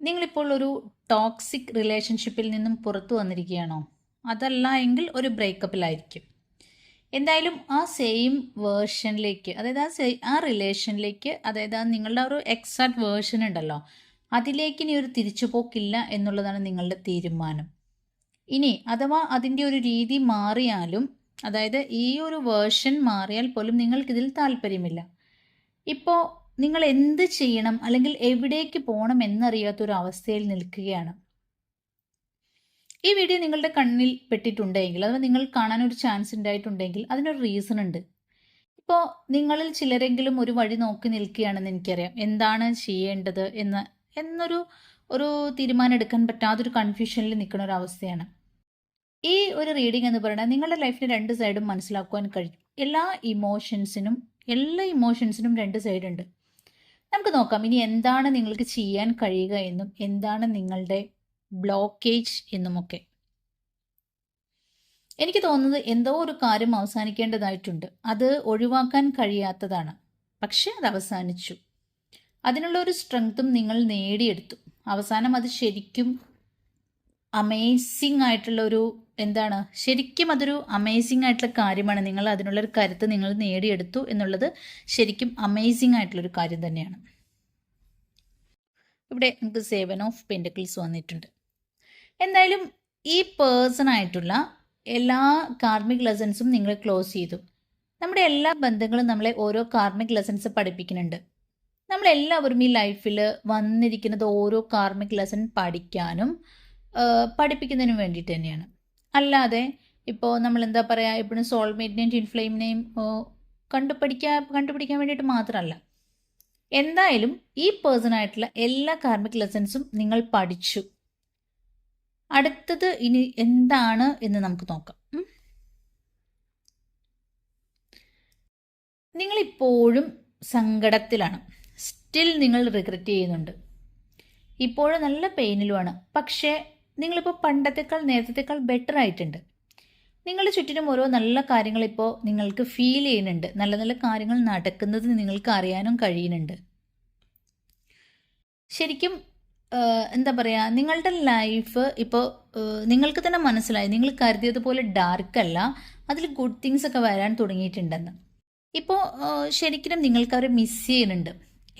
നിങ്ങളിപ്പോൾ ഒരു ടോക്സിക് റിലേഷൻഷിപ്പിൽ നിന്നും പുറത്തു വന്നിരിക്കുകയാണോ? അതല്ല എങ്കിൽ ഒരു ബ്രേക്കപ്പിലായിരിക്കും എന്തായാലും ആ സെയിം വേർഷനിലേക്ക് അതായത് ആ സെ ആ റിലേഷനിലേക്ക് അതായത് ആ നിങ്ങളുടെ ഒരു എക്സാക്ട് വേർഷൻ ഉണ്ടല്ലോ അതിലേക്ക് ഇനി ഒരു തിരിച്ചുപോക്കില്ല എന്നുള്ളതാണ് നിങ്ങളുടെ തീരുമാനം. ഇനി അഥവാ അതിന്റെ ഒരു രീതി മാറിയാലും അതായത് ഈ ഒരു വേർഷൻ മാറിയാൽ പോലും നിങ്ങൾക്കിതിൽ താല്പര്യമില്ല. ഇപ്പോൾ നിങ്ങൾ എന്ത് ചെയ്യണം അല്ലെങ്കിൽ എവിടേക്ക് പോകണം എന്നറിയാത്തൊരു അവസ്ഥയിൽ നിൽക്കുകയാണ്. ഈ വീഡിയോ നിങ്ങളുടെ കണ്ണിൽ പെട്ടിട്ടുണ്ടെങ്കിൽ അഥവാ നിങ്ങൾ കാണാൻ ഒരു ചാൻസ് ഉണ്ടായിട്ടുണ്ടെങ്കിൽ അതിനൊരു റീസൺ ഉണ്ട്. ഇപ്പോൾ നിങ്ങളിൽ ചിലരെങ്കിലും ഒരു വഴി നോക്കി നിൽക്കുകയാണെന്ന് എനിക്കറിയാം. എന്താണ് ചെയ്യേണ്ടത് എന്ന് എന്നൊരു ഒരു തീരുമാനം എടുക്കാൻ പറ്റാത്തൊരു കൺഫ്യൂഷനിൽ നിൽക്കുന്ന ഒരു അവസ്ഥയാണ് ഈ ഒരു റീഡിംഗ് എന്ന് പറയുന്നത് നിങ്ങളുടെ ലൈഫിന് രണ്ട് സൈഡും മനസ്സിലാക്കുവാൻ കഴിയും. എല്ലാ ഇമോഷൻസിനും എല്ലാ ഇമോഷൻസിനും രണ്ട് സൈഡുണ്ട് നമുക്ക് നോക്കാം. ഇനി എന്താണ് നിങ്ങൾക്ക് ചെയ്യാൻ കഴിയുക എന്നും എന്താണ് നിങ്ങളുടെ ബ്ലോക്കേജ് എന്നുമൊക്കെ. എനിക്ക് തോന്നുന്നത് എന്തോ ഒരു കാര്യം അവസാനിക്കേണ്ടതായിട്ടുണ്ട്. അത് ഒഴിവാക്കാൻ കഴിയാത്തതാണ്. പക്ഷെ അത് അവസാനിച്ചു. അതിനുള്ള ഒരു സ്ട്രെങ്ത്തും നിങ്ങൾ നേടിയെടുത്തു. അവസാനം അത് ശരിക്കും അമേസിംഗ് ആയിട്ടുള്ള ഒരു എന്താണ്? ശരിക്കും അതൊരു അമേസിംഗ് ആയിട്ടുള്ള കാര്യമാണ്. നിങ്ങൾ അതിനുള്ളൊരു കരുത്ത് നിങ്ങൾ നേടിയെടുത്തു എന്നുള്ളത് ശരിക്കും അമേസിംഗ് ആയിട്ടുള്ളൊരു കാര്യം തന്നെയാണ്. ഇവിടെ നമുക്ക് സേവൻ ഓഫ് പെൻഡക്കിൾസ് വന്നിട്ടുണ്ട്. എന്തായാലും ഈ പേഴ്സൺ ആയിട്ടുള്ള എല്ലാ കാർമിക് ലെസൺസും നിങ്ങൾ ക്ലോസ് ചെയ്തു. നമ്മുടെ എല്ലാ ബന്ധങ്ങളും നമ്മളെ ഓരോ കാർമിക് ലെസൺസ് പഠിപ്പിക്കുന്നുണ്ട്. നമ്മളെല്ലാവരും ഈ ലൈഫിൽ വന്നിരിക്കുന്നത് ഓരോ കാർമിക് ലെസൺ പഠിക്കാനും പഠിപ്പിക്കുന്നതിനും വേണ്ടിയിട്ട് തന്നെയാണ്. അല്ലാതെ ഇപ്പോൾ നമ്മൾ എന്താ പറയുക എപ്പോഴും സോൾമേറ്റിനെയും ടിൻഫ്ലെയിമിനെയും കണ്ടുപിടിക്കാൻ കണ്ടുപിടിക്കാൻ വേണ്ടിയിട്ട് മാത്രമല്ല എന്തായാലും ഈ പേഴ്സണായിട്ടുള്ള എല്ലാ കാർമിക് ലെസൺസും നിങ്ങൾ പഠിച്ചു. അടുത്തത് ഇനി എന്താണ് എന്ന് നമുക്ക് നോക്കാം. നിങ്ങളിപ്പോഴും സങ്കടത്തിലാണ്. സ്റ്റിൽ നിങ്ങൾ റിഗ്രറ്റ് ചെയ്യുന്നുണ്ട്. ഇപ്പോഴും നല്ല പെയിനിലുമാണ് പക്ഷേ നിങ്ങളിപ്പോൾ പണ്ടത്തേക്കാൾ നേരത്തേക്കാൾ ബെറ്റർ ആയിട്ടുണ്ട്. നിങ്ങളുടെ ചുറ്റിനും ഓരോ നല്ല കാര്യങ്ങൾ ഇപ്പോൾ നിങ്ങൾക്ക് ഫീൽ ചെയ്യുന്നുണ്ട്. നല്ല നല്ല കാര്യങ്ങൾ നടക്കുന്നത് നിങ്ങൾക്ക് അറിയാനും കഴിയുന്നുണ്ട്. ശരിക്കും എന്താ പറയുക നിങ്ങളുടെ ലൈഫ് ഇപ്പോൾ നിങ്ങൾക്ക് തന്നെ മനസ്സിലായി. നിങ്ങൾ കരുതിയതുപോലെ ഡാർക്ക് അല്ല. അതിൽ ഗുഡ് തിങ്സ് ഒക്കെ വരാൻ തുടങ്ങിയിട്ടുണ്ടെന്ന്. ഇപ്പോൾ ശരിക്കും നിങ്ങൾക്ക് അവരെ മിസ് ചെയ്യുന്നുണ്ട്.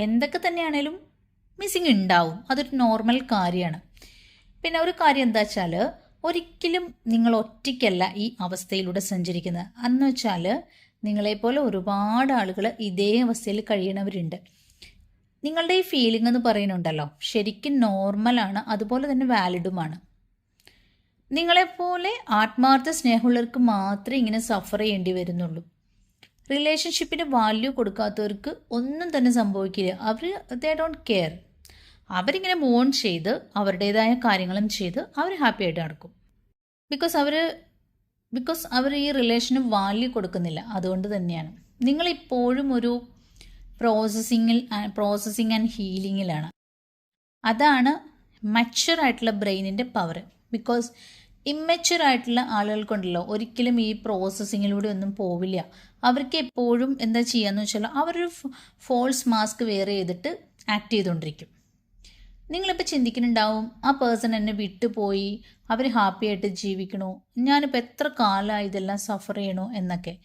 എന്തൊക്കെ തന്നെയാണേലും മിസ്സിങ് ഉണ്ടാവും. അതൊരു നോർമൽ കാര്യമാണ്. പിന്നെ ഒരു കാര്യം എന്താ വെച്ചാൽ ഒരിക്കലും നിങ്ങൾ ഒറ്റയ്ക്കല്ല ഈ അവസ്ഥയിലൂടെ സഞ്ചരിക്കുന്നത്. അന്ന് വെച്ചാൽ നിങ്ങളെപ്പോലെ ഒരുപാട് ആളുകൾ ഇതേ അവസ്ഥയിൽ കഴിയണവരുണ്ട്. നിങ്ങളുടെ ഈ ഫീലിംഗ് എന്ന് പറയുന്നുണ്ടല്ലോ ശരിക്കും നോർമലാണ് അതുപോലെ തന്നെ വാലിഡുമാണ് നിങ്ങളെപ്പോലെ ആത്മാർത്ഥ സ്നേഹമുള്ളവർക്ക് മാത്രമേ ഇങ്ങനെ സഫർ ചെയ്യേണ്ടി വരുന്നുള്ളൂ. റിലേഷൻഷിപ്പിന് വാല്യൂ കൊടുക്കാത്തവർക്ക് ഒന്നും തന്നെ സംഭവിക്കില്ല. അവർ ദേ ഡോണ്ട് കെയർ അവരിങ്ങനെ മൂൺ ചെയ്ത് അവരുടേതായ കാര്യങ്ങളും ചെയ്ത് അവർ ഹാപ്പി ആയിട്ട് നടക്കും. ബിക്കോസ് അവർ ബിക്കോസ് അവർ ഈ റിലേഷന് വാല്യൂ കൊടുക്കുന്നില്ല. അതുകൊണ്ട് തന്നെയാണ്. നിങ്ങളിപ്പോഴും ഒരു പ്രോസസ്സിങ്ങിൽ പ്രോസസ്സിങ് ആൻഡ് ഹീലിങ്ങിലാണ് അതാണ് മച്ചുവർ ആയിട്ടുള്ള ബ്രെയിനിന്റെ പവർ ബിക്കോസ് ഇമ്മച്ചുർ ആയിട്ടുള്ള ആളുകൾക്കുണ്ടല്ലോ ഒരിക്കലും ഈ പ്രോസസ്സിങ്ങിലൂടെ ഒന്നും പോവില്ല. അവർക്ക് എപ്പോഴും എന്താ ചെയ്യാന്ന് വെച്ചാൽ അവരൊരു ഫോൾസ് മാസ്ക് വെയർ ചെയ്തിട്ട് ആക്ട് ചെയ്തുകൊണ്ടിരിക്കും നിങ്ങളിപ്പോൾ ചിന്തിക്കുന്നുണ്ടാവും ആ പേഴ്സൺ എന്നെ വിട്ടുപോയി അവർ ഹാപ്പി ആയിട്ട് ജീവിക്കണോ ഞാനിപ്പോൾ എത്ര കാലമായി ഇതെല്ലാം സഫർ ചെയ്യണോ എന്നൊക്കെ.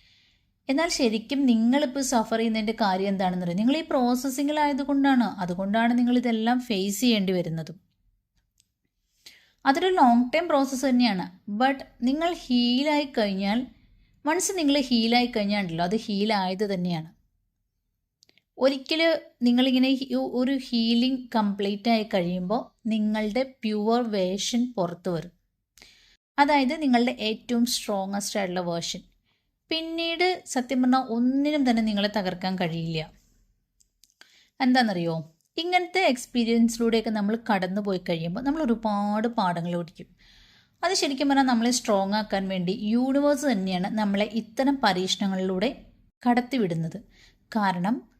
എന്നാൽ ശരിക്കും നിങ്ങളിപ്പോൾ സഫർ ചെയ്യുന്നതിന്റെ കാര്യം എന്താണെന്ന് പറയുന്നത് നിങ്ങൾ ഈ പ്രോസസ്സിങ്ങിലായതുകൊണ്ടാണ് അതുകൊണ്ടാണ് നിങ്ങൾ ഇതെല്ലാം ഫേസ് ചെയ്യേണ്ടി വരുന്നതും. അതൊരു ലോങ് ടൈം പ്രോസസ്സ് തന്നെയാണ്. ബട്ട് നിങ്ങൾ ഹീലായി കഴിഞ്ഞാൽ മനസ്സ് നിങ്ങൾ ഹീലായി കഴിഞ്ഞാണ്ടല്ലോ അത് ഹീലായത് തന്നെയാണ്. ഒരിക്കൽ നിങ്ങളിങ്ങനെ ഒരു ഹീലിംഗ് കംപ്ലീറ്റ് ആയി കഴിയുമ്പോൾ നിങ്ങളുടെ പ്യുവർ വേർഷൻ പുറത്തു വരും. അതായത് നിങ്ങളുടെ ഏറ്റവും സ്ട്രോങ്ങസ്റ്റ് ആയിട്ടുള്ള വേർഷൻ. പിന്നീട് സത്യം പറഞ്ഞാൽ ഒന്നിനും തന്നെ നിങ്ങളെ തകർക്കാൻ കഴിയില്ല. എന്താണെന്നറിയോ ഇങ്ങനത്തെ എക്സ്പീരിയൻസിലൂടെയൊക്കെ നമ്മൾ കടന്നു പോയി കഴിയുമ്പോൾ നമ്മൾ ഒരുപാട് പാഠങ്ങൾ പഠിക്കും. അത് ശരിക്കും പറഞ്ഞാൽ നമ്മളെ സ്ട്രോങ് ആക്കാൻ വേണ്ടി യൂണിവേഴ്സ് തന്നെയാണ് നമ്മളെ ഇത്തരം പരീക്ഷണങ്ങളിലൂടെ കടത്തിവിടുന്നത്. കാരണം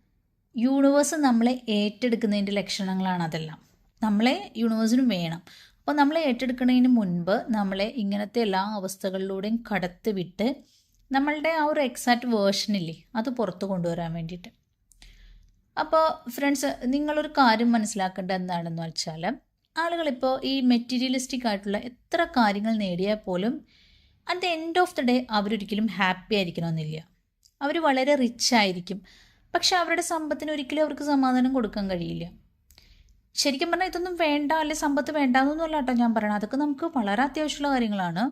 യൂണിവേഴ്സ് നമ്മളെ ഏറ്റെടുക്കുന്നതിന്റെ ലക്ഷണങ്ങളാണ് അതെല്ലാം. നമ്മളെ യൂണിവേഴ്സിനും വേണം. അപ്പോൾ നമ്മളെ ഏറ്റെടുക്കുന്നതിന് മുൻപ് നമ്മളെ ഇങ്ങനത്തെ എല്ലാ അവസ്ഥകളിലൂടെയും കടത്തിവിട്ട് നമ്മളുടെ ആ ഒരു എക്സാക്റ്റ് വേർഷനില്ലേ അത് പുറത്ത് കൊണ്ടുവരാൻ വേണ്ടിയിട്ട്. അപ്പോൾ ഫ്രണ്ട്സ് നിങ്ങളൊരു കാര്യം മനസ്സിലാക്കേണ്ടത് എന്താണെന്ന് വെച്ചാൽ ആളുകളിപ്പോൾ ഈ മെറ്റീരിയലിസ്റ്റിക് ആയിട്ടുള്ള എത്ര കാര്യങ്ങൾ നേടിയാൽ പോലും at the end of the day അവരൊരിക്കലും ഹാപ്പി ആയിരിക്കണമെന്നില്ല. അവർ വളരെ റിച്ച് ആയിരിക്കും. പക്ഷെ അവരുടെ സമ്പത്തിന് ഒരിക്കലും അവർക്ക് സമാധാനം കൊടുക്കാൻ കഴിയില്ല. ശരിക്കും പറഞ്ഞാൽ ഇതൊന്നും വേണ്ട അല്ലെ സമ്പത്ത് വേണ്ട എന്നൊന്നും അല്ല കേട്ടോ ഞാൻ പറയണത്. അതൊക്കെ നമുക്ക് വളരെ അത്യാവശ്യമുള്ള കാര്യങ്ങളാണ്.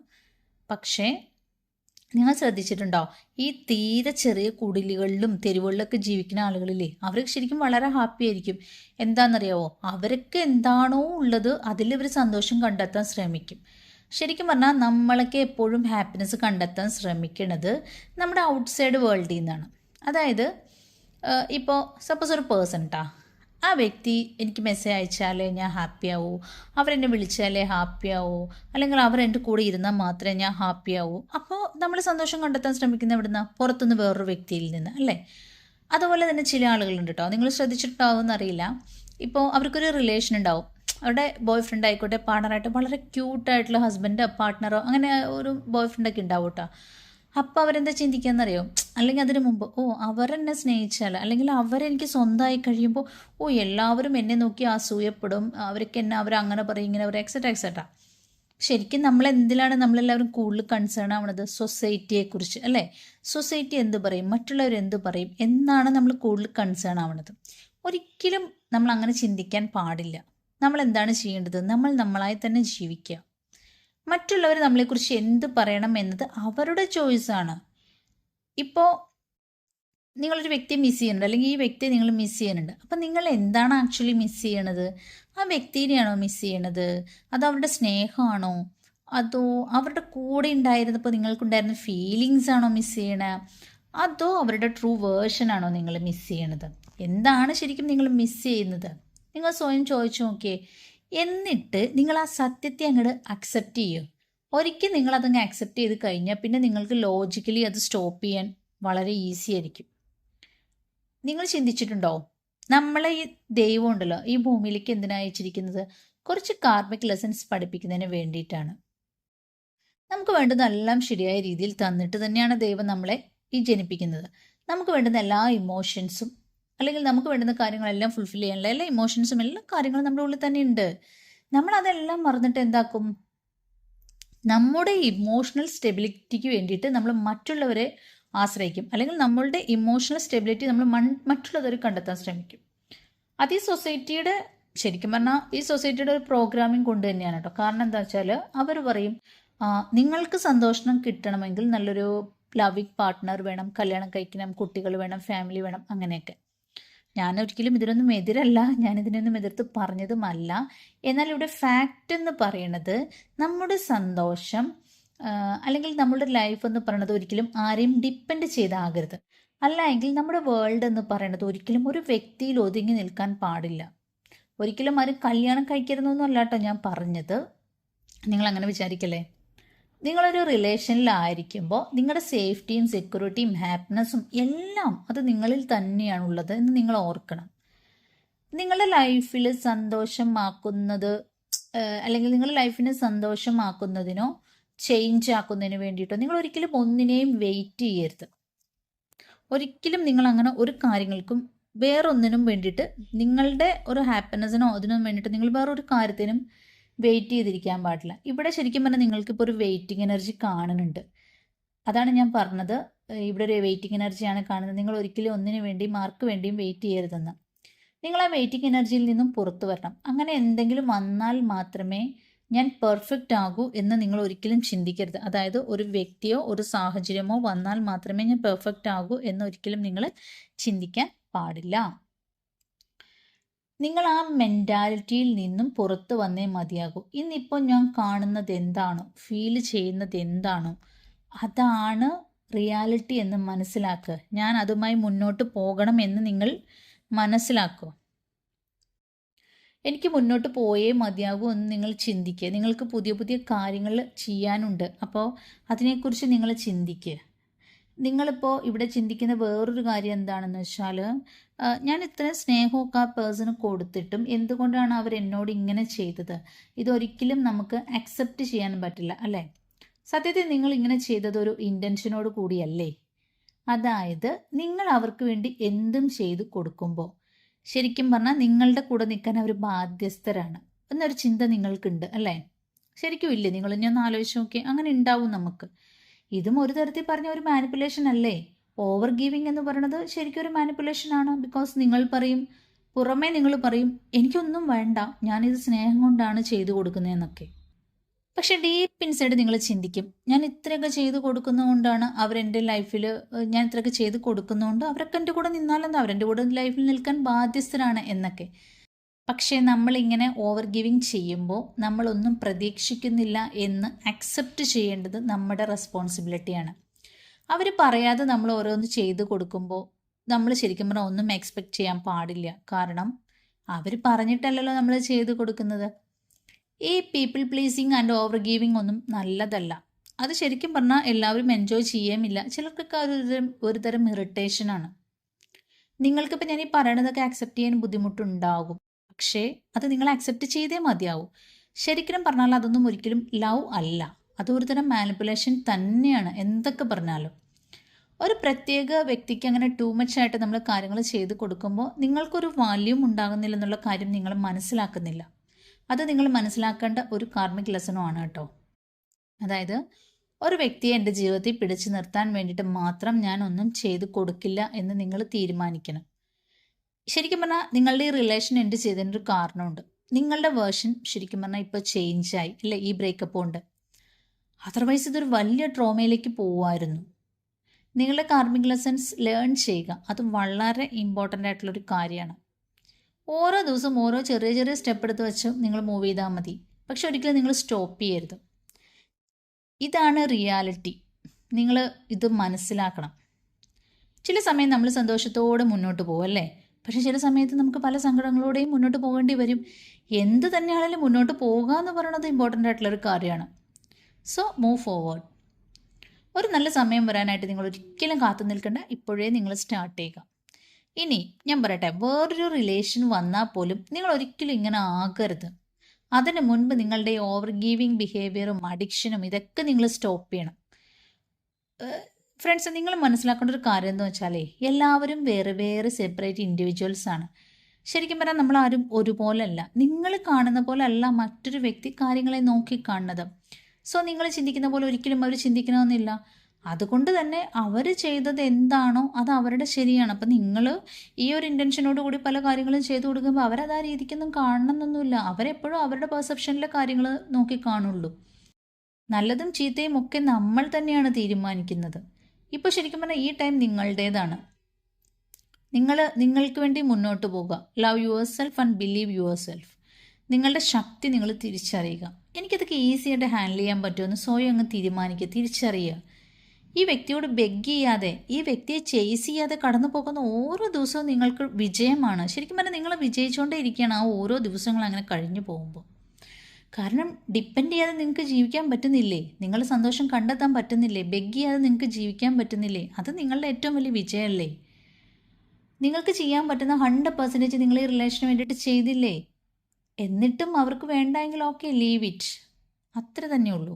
പക്ഷേ നിങ്ങൾ ശ്രദ്ധിച്ചിട്ടുണ്ടോ? ഈ തീരെ ചെറിയ കുടിലുകളിലും തെരുവുകളിലൊക്കെ ജീവിക്കുന്ന ആളുകളില്ലേ അവർക്ക് ശരിക്കും വളരെ ഹാപ്പി ആയിരിക്കും. എന്താണെന്നറിയാവോ? അവർക്ക് എന്താണോ ഉള്ളത് അതിൽ ഇവർ സന്തോഷം കണ്ടെത്താൻ ശ്രമിക്കും. ശരിക്കും പറഞ്ഞാൽ നമ്മളൊക്കെ എപ്പോഴും ഹാപ്പിനെസ് കണ്ടെത്താൻ ശ്രമിക്കുന്നത് നമ്മുടെ ഔട്ട്സൈഡ് വേൾഡിൽ നിന്നാണ്. അതായത് ഇപ്പോൾ സപ്പോസ് ഒരു പേഴ്സൺ ട്ടാ. ആ വ്യക്തി എനിക്ക് മെസ്സേജ് അയച്ചാലേ ഞാൻ ഹാപ്പി ആവൂ. അവരെന്നെ വിളിച്ചാലേ ഹാപ്പി ആവൂ. അല്ലെങ്കിൽ അവർ എന്റെ കൂടെ ഇരുന്നാൽ മാത്രമേ ഞാൻ ഹാപ്പി ആവൂ. അപ്പോൾ നമ്മൾ സന്തോഷം കണ്ടെത്താൻ ശ്രമിക്കുന്ന എവിടുന്ന? പുറത്തുനിന്ന് വേറൊരു വ്യക്തിയിൽ നിന്ന് അല്ലേ? അതുപോലെ തന്നെ ചില ആളുകളുണ്ട് കേട്ടോ നിങ്ങൾ ശ്രദ്ധിച്ചിട്ടുണ്ടാവും അറിയില്ല ഇപ്പോൾ അവർക്കൊരു റിലേഷൻ ഉണ്ടാവും. അവരുടെ ബോയ് ഫ്രണ്ട് ആയിക്കോട്ടെ പാർട്ണറായിട്ട് വളരെ ക്യൂട്ടായിട്ടുള്ള ഹസ്ബൻഡോ പാർട്ട്ണറോ അങ്ങനെ ഒരു ബോയ് ഫ്രണ്ടൊക്കെ ഉണ്ടാവും കേട്ടോ അപ്പോൾ അവരെന്താ ചിന്തിക്കാന്നറിയോ? അല്ലെങ്കിൽ അതിനു മുമ്പ് ഓ അവരെന്നെ സ്നേഹിച്ചാൽ അല്ലെങ്കിൽ അവരെനിക്ക് സ്വന്തമായി കഴിയുമ്പോൾ ഓ എല്ലാവരും എന്നെ നോക്കി അസൂയപ്പെടും അവർക്ക് എന്നെ അവർ അങ്ങനെ പറയും ഇങ്ങനെ അവർ എക്സെട്ര എക്സെട്ര ശരിക്കും നമ്മൾ എന്തിലാണ് നമ്മളെല്ലാവരും കൂടുതൽ കൺസേൺ ആവുന്നത് സൊസൈറ്റിയെക്കുറിച്ച് അല്ലേ? സൊസൈറ്റി എന്ത് പറയും? മറ്റുള്ളവർ എന്ത് പറയും? എന്നാണ് നമ്മൾ കൂടുതൽ കൺസേൺ ആവുന്നത് ഒരിക്കലും നമ്മൾ അങ്ങനെ ചിന്തിക്കാൻ പാടില്ല. നമ്മൾ എന്താണ് ചെയ്യേണ്ടത്? നമ്മൾ നമ്മളായി തന്നെ ജീവിക്കുക. മറ്റുള്ളവർ നമ്മളെക്കുറിച്ച് എന്ത് പറയണം എന്നത് അവരുടെ ചോയ്സാണ് ഇപ്പോൾ നിങ്ങളൊരു വ്യക്തി മിസ് ചെയ്യുന്നുണ്ട്. അല്ലെങ്കിൽ ഈ വ്യക്തിയെ നിങ്ങൾ മിസ് ചെയ്യുന്നുണ്ട്. അപ്പം നിങ്ങൾ എന്താണ് ആക്ച്വലി മിസ് ചെയ്യണത്? ആ വ്യക്തിനെയാണോ മിസ് ചെയ്യണത്? അത് അവരുടെ സ്നേഹമാണോ? അതോ അവരുടെ കൂടെ ഉണ്ടായിരുന്നപ്പോൾ നിങ്ങൾക്കുണ്ടായിരുന്ന ഫീലിങ്സ് ആണോ മിസ് ചെയ്യണേ? അതോ അവരുടെ ട്രൂ വേർഷൻ ആണോ നിങ്ങൾ മിസ് ചെയ്യണത്? എന്താണ് ശരിക്കും നിങ്ങൾ മിസ് ചെയ്യുന്നത്? നിങ്ങൾ സ്വയം ചോദിച്ചു നോക്കിയേ. എന്നിട്ട് നിങ്ങൾ ആ സത്യത്തെ അങ്ങോട്ട് അക്സെപ്റ്റ് ചെയ്യും. ഒരിക്കൽ നിങ്ങൾ അതങ്ങ് അക്സെപ്റ്റ് ചെയ്ത് കഴിഞ്ഞാൽ പിന്നെ നിങ്ങൾക്ക് ലോജിക്കലി അത് സ്റ്റോപ്പ് ചെയ്യാൻ വളരെ ഈസി ആയിരിക്കും. നിങ്ങൾ ചിന്തിച്ചിട്ടുണ്ടോ? നമ്മളെ ഈ ദൈവം ഉണ്ടല്ലോ ഈ ഭൂമിയിലേക്ക് എന്തിനാ അയച്ചിരിക്കുന്നത്? കുറച്ച് കാർമിക് ലെസൺസ് പഠിപ്പിക്കുന്നതിന് വേണ്ടിയിട്ടാണ്. നമുക്ക് വേണ്ടുന്നതെല്ലാം ശരിയായ രീതിയിൽ തന്നിട്ട് തന്നെയാണ് ദൈവം നമ്മളെ ഈ ജനിപ്പിക്കുന്നത്. നമുക്ക് വേണ്ടുന്ന എല്ലാ ഇമോഷൻസും അല്ലെങ്കിൽ നമുക്ക് വേണ്ടുന്ന കാര്യങ്ങളെല്ലാം ഫുൾഫിൽ ചെയ്യാനുള്ള എല്ലാ ഇമോഷൻസും എല്ലാ കാര്യങ്ങളും നമ്മുടെ ഉള്ളിൽ തന്നെ ഉണ്ട് നമ്മൾ അതെല്ലാം മറന്നിട്ട് എന്താക്കും? നമ്മുടെ ഇമോഷണൽ സ്റ്റെബിലിറ്റിക്ക് വേണ്ടിയിട്ട് നമ്മൾ മറ്റുള്ളവരെ ആശ്രയിക്കും. അല്ലെങ്കിൽ നമ്മളുടെ ഇമോഷണൽ സ്റ്റെബിലിറ്റി നമ്മൾ മറ്റുള്ളവർ കണ്ടെത്താൻ ശ്രമിക്കും. അത് ഈ സൊസൈറ്റിയുടെ ശരിക്കും പറഞ്ഞാൽ ഈ സൊസൈറ്റിയുടെ ഒരു പ്രോഗ്രാമിംഗ് കൊണ്ട് തന്നെയാണ് കേട്ടോ. കാരണം എന്താ വെച്ചാൽ അവർ പറയും നിങ്ങൾക്ക് സന്തോഷം കിട്ടണമെങ്കിൽ നല്ലൊരു ലവിങ് പാർട്ട്ണർ വേണം കല്യാണം കഴിക്കണം കുട്ടികൾ വേണം ഫാമിലി വേണം അങ്ങനെയൊക്കെ. ഞാൻ ഒരിക്കലും ഇതിനൊന്നും എതിരല്ല ഞാൻ ഇതിനൊന്നും എതിർത്ത് പറഞ്ഞതുമല്ല. എന്നാൽ ഇവിടെ ഫാക്റ്റ് എന്ന് പറയുന്നത് നമ്മുടെ സന്തോഷം അല്ലെങ്കിൽ നമ്മുടെ ലൈഫ് എന്ന് പറയുന്നത് ഒരിക്കലും ആരെയും ഡിപ്പെൻഡ് ചെയ്താകരുത് അല്ല എങ്കിൽ നമ്മുടെ വേൾഡ് എന്ന് പറയുന്നത് ഒരിക്കലും ഒരു വ്യക്തിയിൽ ഒതുങ്ങി നിൽക്കാൻ പാടില്ല. ഒരിക്കലും ആരും കല്യാണം കഴിക്കരുതെന്നൊന്നും അല്ല കേട്ടോ ഞാൻ പറഞ്ഞത്. നിങ്ങൾ അങ്ങനെ വിചാരിക്കല്ലേ? നിങ്ങളൊരു റിലേഷനിലായിരിക്കുമ്പോൾ നിങ്ങളുടെ സേഫ്റ്റിയും സെക്യൂരിറ്റിയും ഹാപ്പിനെസ്സും എല്ലാം അത് നിങ്ങളിൽ തന്നെയാണുള്ളത് എന്ന് നിങ്ങൾ ഓർക്കണം. നിങ്ങളുടെ ലൈഫിൽ സന്തോഷമാക്കുന്നത് അല്ലെങ്കിൽ നിങ്ങളുടെ ലൈഫിനെ സന്തോഷമാക്കുന്നതിനോ ചേഞ്ച് ആക്കുന്നതിനോ വേണ്ടിയിട്ടോ നിങ്ങൾ ഒരിക്കലും ഒന്നിനെയും വെയിറ്റ് ചെയ്യരുത്. ഒരിക്കലും നിങ്ങൾ അങ്ങനെ ഒരു കാര്യങ്ങൾക്കും വേറൊന്നിനും വേണ്ടിയിട്ട് നിങ്ങളുടെ ഒരു ഹാപ്പിനെസ്സിനോ അതിനും വേണ്ടിയിട്ട് നിങ്ങൾ വേറൊരു കാര്യത്തിനും വെയിറ്റ് ചെയ്തിരിക്കാൻ പാടില്ല. ഇവിടെ ശരിക്കും പറഞ്ഞാൽ നിങ്ങൾക്കിപ്പോൾ ഒരു വെയിറ്റിംഗ് എനർജി കാണുന്നുണ്ട്. അതാണ് ഞാൻ പറഞ്ഞത്. ഇവിടെ ഒരു വെയിറ്റിംഗ് എനർജിയാണ് കാണുന്നത്. നിങ്ങൾ ഒരിക്കലും ഒന്നിനു വേണ്ടി മാർക്ക് വേണ്ടിയും വെയിറ്റ് ചെയ്യരുതെന്ന്. നിങ്ങൾ ആ വെയിറ്റിംഗ് എനർജിയിൽ നിന്നും പുറത്തു വരണം. അങ്ങനെ എന്തെങ്കിലും വന്നാൽ മാത്രമേ ഞാൻ പെർഫെക്റ്റ് ആകൂ എന്ന് നിങ്ങൾ ഒരിക്കലും ചിന്തിക്കരുത്. അതായത് ഒരു വ്യക്തിയോ ഒരു സാഹചര്യമോ വന്നാൽ മാത്രമേ ഞാൻ പെർഫെക്റ്റ് ആകൂ എന്ന് ഒരിക്കലും നിങ്ങൾ ചിന്തിക്കാൻ പാടില്ല. നിങ്ങൾ ആ മെന്റാലിറ്റിയിൽ നിന്നും പുറത്തു വന്നേ മതിയാകും. ഇന്നിപ്പോൾ ഞാൻ കാണുന്നത് എന്താണോ ഫീൽ ചെയ്യുന്നത് എന്താണോ അതാണ് റിയാലിറ്റി എന്ന് മനസ്സിലാക്കുക. ഞാൻ അതുമായി മുന്നോട്ട് പോകണം എന്ന് നിങ്ങൾ മനസ്സിലാക്കുക. എനിക്ക് മുന്നോട്ട് പോയേ മതിയാകൂ എന്ന് നിങ്ങൾ ചിന്തിക്കുക. നിങ്ങൾക്ക് പുതിയ പുതിയ കാര്യങ്ങൾ ചെയ്യാനുണ്ട്. അപ്പോൾ അതിനെക്കുറിച്ച് നിങ്ങൾ ചിന്തിക്കുക. നിങ്ങളിപ്പോൾ ഇവിടെ ചിന്തിക്കുന്ന വേറൊരു കാര്യം എന്താണെന്ന് വെച്ചാൽ ഞാൻ ഇത്ര സ്നേഹമൊക്കെ ആ പേഴ്സണ് കൊടുത്തിട്ടും എന്തുകൊണ്ടാണ് അവർ എന്നോട് ഇങ്ങനെ ചെയ്തത്? ഇതൊരിക്കലും നമുക്ക് അക്സെപ്റ്റ് ചെയ്യാൻ പറ്റില്ല അല്ലേ? സത്യത്തിൽ നിങ്ങൾ ഇങ്ങനെ ചെയ്തത് ഒരു ഇന്റൻഷനോട് കൂടിയല്ലേ? അതായത് നിങ്ങൾ അവർക്ക് വേണ്ടി എന്തും ചെയ്തു കൊടുക്കുമ്പോൾ ശരിക്കും പറഞ്ഞാൽ നിങ്ങളുടെ കൂടെ നിൽക്കാൻ അവർ ബാധ്യസ്ഥരാണ് എന്നൊരു ചിന്ത നിങ്ങൾക്കുണ്ട് അല്ലേ? ശരിക്കും ഇല്ലേ? നിങ്ങൾ ഇനി ഒന്ന് ആലോചിച്ച് നോക്കി അങ്ങനെ ഉണ്ടാവും നമുക്ക്. ഇതും ഒരു തരത്തിൽ പറഞ്ഞ ഒരു മാനിപ്പുലേഷൻ അല്ലേ? ഓവർ ഗീവിങ് എന്ന് പറയുന്നത് ശരിക്കും ഒരു മാനിപ്പുലേഷൻ ആണ്. ബിക്കോസ് നിങ്ങൾ പറയും പുറമേ നിങ്ങൾ പറയും എനിക്കൊന്നും വേണ്ട. ഞാനിത് സ്നേഹം കൊണ്ടാണ് ചെയ്തു കൊടുക്കുന്നതെന്നൊക്കെ. പക്ഷെ ഡീപ്പ് ഇൻസൈഡ് നിങ്ങൾ ചിന്തിക്കും ഞാൻ ഇത്രയൊക്കെ ചെയ്ത് കൊടുക്കുന്നതുകൊണ്ടാണ് അവരെന്റെ ലൈഫിൽ ഞാൻ ഇത്രയൊക്കെ ചെയ്ത് കൊടുക്കുന്നതുകൊണ്ട് അവരൊക്കെ എന്റെ കൂടെ നിന്നാലെന്താ അവരെന്റെ കൂടെ ലൈഫിൽ നിൽക്കാൻ ബാധ്യസ്ഥരാണ് എന്നൊക്കെ. പക്ഷേ നമ്മളിങ്ങനെ ഓവർ ഗിവിങ് ചെയ്യുമ്പോൾ നമ്മളൊന്നും പ്രതീക്ഷിക്കുന്നില്ല എന്ന് അക്സെപ്റ്റ് ചെയ്യേണ്ടത് നമ്മുടെ റെസ്പോൺസിബിലിറ്റിയാണ് അവർ പറയാതെ നമ്മൾ ഓരോന്ന് ചെയ്തു കൊടുക്കുമ്പോൾ നമ്മൾ ശരിക്കും പറഞ്ഞാൽ ഒന്നും എക്സ്പെക്റ്റ് ചെയ്യാൻ പാടില്ല. കാരണം അവർ പറഞ്ഞിട്ടല്ലല്ലോ നമ്മൾ ചെയ്തു കൊടുക്കുന്നത്. ഈ people pleasing and over giving ഒന്നും നല്ലതല്ല. അത് ശരിക്കും പറഞ്ഞാൽ എല്ലാവരും എൻജോയ് ചെയ്യേമില്ല ചിലർക്കൊക്കെ ഒരു ഒരു തരം ഇറിറ്റേഷനാണ് നിങ്ങൾക്കിപ്പോൾ ഞാൻ ഈ പറയണതൊക്കെ അക്സെപ്റ്റ് ചെയ്യാൻ ബുദ്ധിമുട്ടുണ്ടാകും. പക്ഷേ അത് നിങ്ങൾ അക്സെപ്റ്റ് ചെയ്തേ മതിയാവും. ശരിക്കും പറഞ്ഞാൽ അതൊന്നും ഒരിക്കലും ലവ് അല്ല. അത് ഒരുതരം മാനിപ്പുലേഷൻ തന്നെയാണ്. എന്തൊക്കെ പറഞ്ഞാലും. ഒരു പ്രത്യേക വ്യക്തിക്ക് അങ്ങനെ ടൂ മച്ച് ആയിട്ട് നമ്മൾ കാര്യങ്ങൾ ചെയ്ത് കൊടുക്കുമ്പോൾ നിങ്ങൾക്കൊരു വാല്യൂം ഉണ്ടാകുന്നില്ല എന്നുള്ള കാര്യം നിങ്ങൾ മനസ്സിലാക്കുന്നില്ല. അത് നിങ്ങൾ മനസ്സിലാക്കേണ്ട ഒരു കാർമിക് ലെസണുമാണ് കേട്ടോ. അതായത് ഒരു വ്യക്തിയെ എന്റെ ജീവിതത്തിൽ പിടിച്ചു നിർത്താൻ വേണ്ടിയിട്ട് മാത്രം ഞാൻ ഒന്നും ചെയ്ത് കൊടുക്കില്ല എന്ന് നിങ്ങൾ തീരുമാനിക്കണം. ശരിക്കും പറഞ്ഞാൽ നിങ്ങളുടെ ഈ റിലേഷൻ എൻഡ് ചെയ്തതിന്റെ ഒരു കാരണമുണ്ട്. നിങ്ങളുടെ വേർഷൻ ശരിക്കും പറഞ്ഞാൽ ഇപ്പോൾ ആയി അല്ലേ ഈ ബ്രേക്കപ്പ് കൊണ്ട് അതർവൈസ് ഇതൊരു വലിയ ട്രോമയിലേക്ക് പോകുമായിരുന്നു നിങ്ങളുടെ കാർമിക് ലെസൺസ് ലേൺ ചെയ്യുക അത് വളരെ ഇമ്പോർട്ടന്റ് ആയിട്ടുള്ളൊരു കാര്യമാണ്. ഓരോ ദിവസവും ഓരോ ചെറിയ ചെറിയ സ്റ്റെപ്പ് എടുത്ത് വെച്ച് നിങ്ങൾ മൂവ് ചെയ്താൽ മതി. പക്ഷെ ഒരിക്കലും നിങ്ങൾ സ്റ്റോപ്പ് ചെയ്യരുത്. ഇതാണ് റിയാലിറ്റി നിങ്ങൾ ഇത് മനസ്സിലാക്കണം. ചില സമയം നമ്മൾ സന്തോഷത്തോടെ മുന്നോട്ട് പോകും അല്ലേ? പക്ഷേ ചില സമയത്ത് നമുക്ക് പല സങ്കടങ്ങളോടെയും മുന്നോട്ട് പോകേണ്ടി വരും. എന്ത് തന്നെയാണെങ്കിലും മുന്നോട്ട് പോകുക എന്ന് പറയുന്നത് ഇമ്പോർട്ടന്റ് ആയിട്ടുള്ളൊരു കാര്യമാണ്. സോ മൂവ് ഫോർവേഡ് ഒരു നല്ല സമയം വരാനായിട്ട് നിങ്ങൾ ഒരിക്കലും കാത്തു നിൽക്കേണ്ട. ഇപ്പോഴേ നിങ്ങൾ സ്റ്റാർട്ട് ചെയ്യുക. ഇനി ഞാൻ പറയട്ടെ വേറൊരു റിലേഷൻ വന്നാൽ പോലും നിങ്ങൾ ഒരിക്കലും ഇങ്ങനെ ആകരുത്. അതിന് മുൻപ് നിങ്ങളുടെ ഓവർ ഗീവിങ് ബിഹേവിയറും അഡിക്ഷനും ഇതൊക്കെ നിങ്ങൾ സ്റ്റോപ്പ് ചെയ്യണം. ഫ്രണ്ട്സ് നിങ്ങൾ മനസ്സിലാക്കേണ്ട ഒരു കാര്യം എന്ന് വെച്ചാലേ എല്ലാവരും വേറെ വേറെ സെപ്പറേറ്റ് ഇൻഡിവിജ്വൽസ് ആണ്. ശരിക്കും പറഞ്ഞാൽ നമ്മൾ ആരും ഒരുപോലല്ല. നിങ്ങൾ കാണുന്ന പോലെ അല്ല മറ്റൊരു വ്യക്തി കാര്യങ്ങളെ നോക്കി കാണുന്നത്. സോ നിങ്ങൾ ചിന്തിക്കുന്ന പോലെ ഒരിക്കലും അവർ ചിന്തിക്കണമെന്നില്ല. അതുകൊണ്ട് തന്നെ അവർ ചെയ്തത് എന്താണോ അത് അവരുടെ ശരിയാണ്. അപ്പം നിങ്ങൾ ഈ ഒരു ഇന്റൻഷനോട് കൂടി പല കാര്യങ്ങളും ചെയ്തു കൊടുക്കുമ്പോൾ അവരത് ആ രീതിക്കൊന്നും കാണണമെന്നൊന്നുമില്ല. അവരെപ്പോഴും അവരുടെ പെർസെപ്ഷനിലെ കാര്യങ്ങൾ നോക്കി കാണുള്ളൂ. നല്ലതും ചീത്തയും ഒക്കെ നമ്മൾ തന്നെയാണ് തീരുമാനിക്കുന്നത്. ഇപ്പോൾ ശരിക്കും പറഞ്ഞാൽ ഈ ടൈം നിങ്ങളുടേതാണ്. നിങ്ങൾ നിങ്ങൾക്ക് വേണ്ടി മുന്നോട്ട് പോകുക love yourself and believe yourself നിങ്ങളുടെ ശക്തി നിങ്ങൾ തിരിച്ചറിയുക. എനിക്കതൊക്കെ ഈസിയായിട്ട് ഹാൻഡിൽ ചെയ്യാൻ പറ്റുമെന്ന് സ്വയം അങ്ങ് തീരുമാനിക്കുക തിരിച്ചറിയുക. ഈ വ്യക്തിയോട് ബെഗ് ചെയ്യാതെ ഈ വ്യക്തിയെ ചേസ് ചെയ്യാതെ കടന്നു പോകുന്ന ഓരോ ദിവസവും നിങ്ങൾക്ക് വിജയമാണ്. ശരിക്കും പറഞ്ഞാൽ നിങ്ങൾ വിജയിച്ചുകൊണ്ടേ ഇരിക്കുകയാണ് ആ ഓരോ ദിവസങ്ങൾ അങ്ങനെ കഴിഞ്ഞു പോകുമ്പോൾ. കാരണം ഡിപ്പെൻഡ് ചെയ്യാതെ നിങ്ങൾക്ക് ജീവിക്കാൻ പറ്റുന്നില്ലേ? നിങ്ങളുടെ സന്തോഷം കണ്ടെത്താൻ പറ്റുന്നില്ലേ? ബെഗ് ചെയ്യാതെ നിങ്ങൾക്ക് ജീവിക്കാൻ പറ്റുന്നില്ലേ? അത് നിങ്ങളുടെ ഏറ്റവും വലിയ വിജയമല്ലേ നിങ്ങൾക്ക് ചെയ്യാൻ പറ്റുന്ന ഹൺഡ്രഡ് പെർസെന്റേജ് നിങ്ങൾ ഈ റിലേഷന് വേണ്ടിയിട്ട് ചെയ്തില്ലേ? എന്നിട്ടും അവർക്ക് വേണ്ടെങ്കിൽ ഓക്കെ ലീവ് ഇറ്റ് അത്ര തന്നെ ഉള്ളൂ